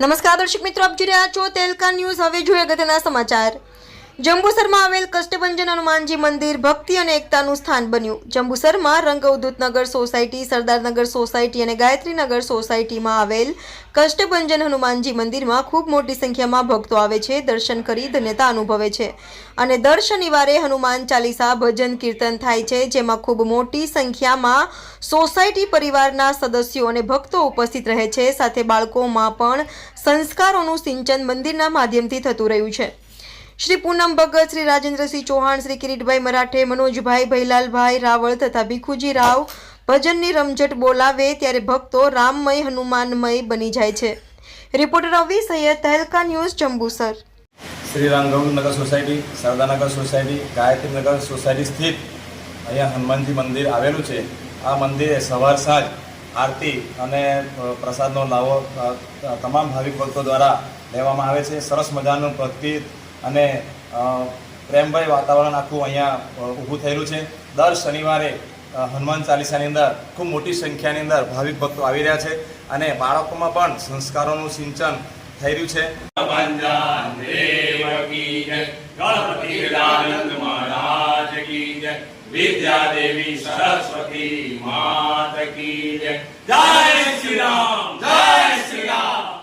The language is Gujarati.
નમસ્કાર દર્શક મિત્રો આપ જોઈ રહ્યા છો તેલકા ન્યૂઝ. હવે જોઈએ અગત્યના સમાચાર. જંબુસરમાં આવેલ કષ્ટભંજન હનુમાનજી મંદિર ભક્તિ અને એકતાનું સ્થાન બન્યું. જંબુસરમાં રંગવદૂતનગર સોસાયટી સરદારનગર સોસાયટી અને ગાયત્રીનગર સોસાયટીમાં આવેલ કષ્ટભંજન હનુમાનજી મંદિરમાં ખૂબ મોટી સંખ્યામાં ભક્તો આવે છે, દર્શન કરી ધન્યતા અનુભવે છે. અને દર શનિવારે હનુમાન ચાલીસા ભજન કીર્તન થાય છે, જેમાં ખૂબ મોટી સંખ્યામાં સોસાયટી પરિવારના સદસ્યો અને ભક્તો ઉપસ્થિત રહે છે. સાથે બાળકોમાં પણ સંસ્કારોનું સિંચન મંદિરના માધ્યમથી થતું રહ્યું છે. શ્રી પૂનમ ભગત, શ્રી રાજેન્દ્રસિંહ ચૌહાણ, શ્રી કિરીટભાઈ મરાઠે, મનોજભાઈ ભૈલાલભાઈ રાવળ તથા ભીખુજી રાવ ભજનની રમઝટ બોલાવે ત્યારે ભક્તો રામમય હનુમાનમય બની જાય છે. Reporter Ravi Saiyad, Tehelka news, Jambusar. Shri Ramgaurnagar society Sardarnagar society Gayatrinagar society સ્થિત અહીંયા હનુમાનજી મંદિર આવેલું છે. આ મંદિરે સવાર સાંજ આરતી અને પ્રસાદનો લાવો તમામ ભાવિક ભક્તો દ્વારા લેવામાં આવે છે. સરસ મજાનું ભક્તિ અને પ્રેમભાઈ વાતાવરણ આખું અહીંયા ઊભું થયેલું છે. દર શનિવારે હનુમાન ચાલીસાની અંદર ખૂબ મોટી સંખ્યાની અંદર ભાવિક ભક્તો આવી રહ્યા છે અને બાળકોમાં પણ સંસ્કારોનું સિંચન થઈ રહ્યું છે. વિદ્યા દેવી સરસ્વતી માત કી જય શ્રી રામ, જય શ્રી રામ.